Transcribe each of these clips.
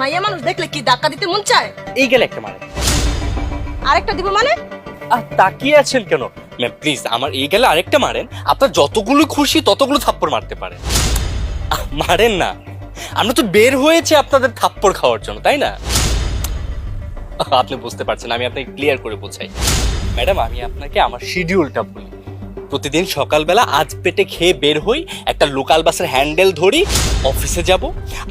মাইয়া মানুষ দেখলে কি ধাক্কা দিতে মন চায়? এই গেলে একটা মারেন আরেকটা দিব মানে? আর তাকিয়ে আছেন কেন? ম্যাম প্লিজ আমার এই গেলে আরেকটা মারেন। আপনার যতগুলো খুশি ততগুলো থাপ্পড় মারতে পারেন মারেন না। আমরা তো বের হয়েছে আপনাদের থাপ্পড় খাওয়ার জন্য তাই না? আপনি বুঝতে পারছেন আমি আপনাকে ক্লিয়ার করে বোঝাই। ম্যাডাম আমি আপনাকে আমার শিডিউলটা বলি। প্রতিদিন সকালবেলা আজ পেটে খেয়ে বের হই, একটা লোকাল বাসের হ্যান্ডেল ধরি অফিসে যাব।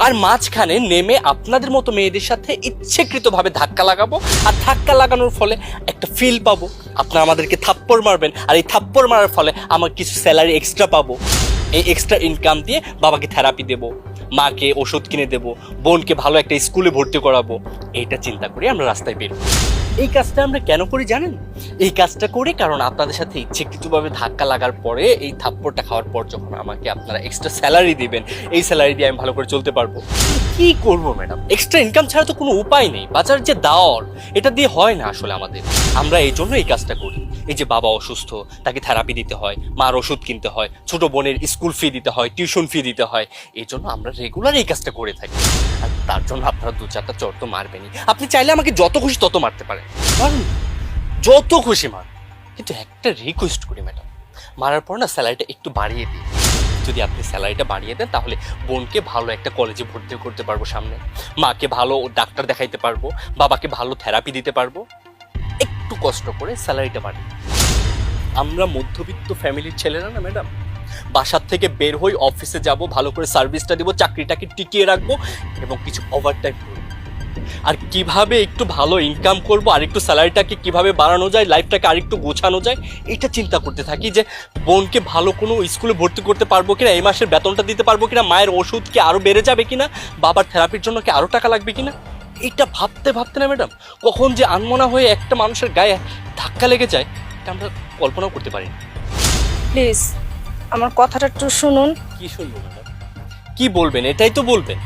আর মাঝখানে নেমে আপনাদের মতো মেয়েদের সাথে ইচ্ছেকৃতভাবে ধাক্কা লাগাবো। আর ধাক্কা লাগানোর ফলে একটা ফিল পাবো। আপনারা আমাদেরকে থাপ্পড় মারবেন। আর এই থাপ্পড় মারার ফলে আমার কিছু স্যালারি এক্সট্রা পাবো। এই এক্সট্রা ইনকাম দিয়ে বাবাকে থেরাপি দেবো, মাকে ওষুধ কিনে দেবো, বোনকে ভালো একটা স্কুলে ভর্তি করাবো। এইটা চিন্তা করে আমরা রাস্তায় বের হই। এই কাজটা আমরা কেন করি জানেন? এই কাজটা করি কারণ আপনাদের সাথে ইচ্ছেকৃতভাবে ধাক্কা লাগার পরে এই থাপ্পড়টা খাওয়ার পর যখন আমাকে আপনারা এক্সট্রা স্যালারি দিবেন, এই স্যালারি দিয়ে আমি ভালো করে চলতে পারব। কি করব ম্যাডাম? এক্সট্রা ইনকাম ছাড়া তো কোনো উপায় নেই। বাজার যে দাওয়ার এটা দিয়ে হয় না আসলে আমাদের। আমরা এই জন্য এই কাজটা করি। এই যে বাবা অসুস্থ, তাকে থেরাপি দিতে হয়, মার ওষুধ কিনতে হয়, ছোট বোনের স্কুল ফি দিতে হয় টিউশন ফি দিতে হয়। এই জন্য আমরা রেগুলার এই কাজটা করে থাকি। আর তার জন্য আপনারা দু চারটা চর তো মারবেনই। আপনি চাইলে আমাকে যত খুশি তত মারতে পারেন। যত খুশি মার। কিন্তু একটা রিকোয়েস্ট করি ম্যাডাম মারার পর না স্যালারিটা একটু বাড়িয়ে দিই। যদি আপনি স্যালারিটা বাড়িয়ে দেন, তাহলে বোনকে ভালো একটা কলেজে ভর্তি করতে পারব সামনে। মাকে ভালো ডাক্তার দেখাইতে পারব, বাবাকে ভালো থেরাপি দিতে পারব। একটু কষ্ট করে স্যালারিটা বাড়িয়ে আমরা মধ্যবিত্ত ফ্যামিলির ছেলেরা না ম্যাডাম বাসার থেকে বের হই অফিসে যাব, ভালো করে সার্ভিসটা দিব, চাকরিটাকে টিকিয়ে রাখব এবং কিছু ওভারটাইম করব। আর কীভাবে একটু ভালো ইনকাম করব আর একটু স্যালারিটাকে কীভাবে বাড়ানো যায় লাইফটাকে আরেকটু গোছানো যায় এটা চিন্তা করতে থাকি যে বোনকে ভালো কোনো স্কুলে ভর্তি করতে পারব কিনা এই মাসের বেতনটা দিতে পারব কিনা মায়ের ওষুধ কি আরও বেড়ে যাবে কিনা বাবার থেরাপির জন্য কি আরও টাকা লাগবে কিনা? এটা ভাবতে ভাবতে না ম্যাডাম কখন যে আনমনা হয়ে একটা মানুষের গায়ে ধাক্কা লেগে যায় এটা আমরা কল্পনাও করতে পারি না প্লিজ আমার কথাটা একটু শুনুন। কি শুনব ম্যাডাম কি বলবেন? এটাই তো বলবেন।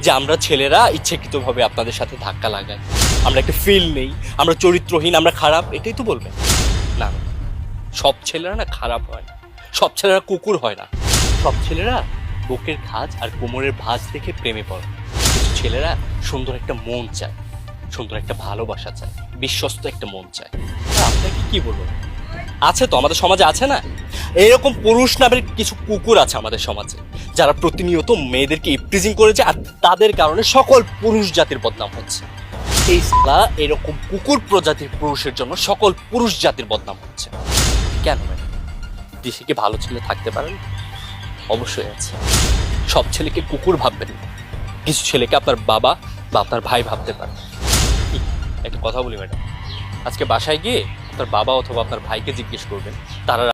যে আমরা ছেলেরা ইচ্ছাকৃতভাবে আপনাদের সাথে ধাক্কা লাগাই। আমরা একটা ফিল নেই, আমরা চরিত্রহীন, আমরা খারাপ, এটাই তো বলবেন। না। সব ছেলেরা না খারাপ হয় না। সব ছেলেরা কুকুর হয় না। সব ছেলেরা বুকের খাজ আর কোমরের ভাঁজ দেখে প্রেমে পড়ে। কিছু ছেলেরা সুন্দর একটা মন চায়, সুন্দর একটা ভালোবাসা চায়, বিশ্বস্ত একটা মন চায়। আপনাকে কি বলব? আছে তো, আমাদের সমাজে আছে না? এরকম পুরুষ নামের কিছু কুকুর আছে আমাদের সমাজে। যারা প্রতিনিয়ত মেয়েদেরকে ইপ্রিজিং করেছে আর তাদের কারণে সকল পুরুষ জাতির বদনাম হচ্ছে। এই সালা এরকম কুকুর প্রজাতির পুরুষের জন্য সকল পুরুষ জাতির বদনাম হচ্ছে। কেন দেশে কি ভালো ছেলে থাকতে পারেন? অবশ্যই আছে। সব ছেলেকে কুকুর ভাববেন। কিছু ছেলেকে আপনার বাবা বা আপনার ভাই ভাবতে পারেন। একটা কথা বলি ম্যাডাম। আজকে বাসায় গিয়ে আপনার বাবা অথবা আপনার ভাইকে জিজ্ঞেস করবেন, তারা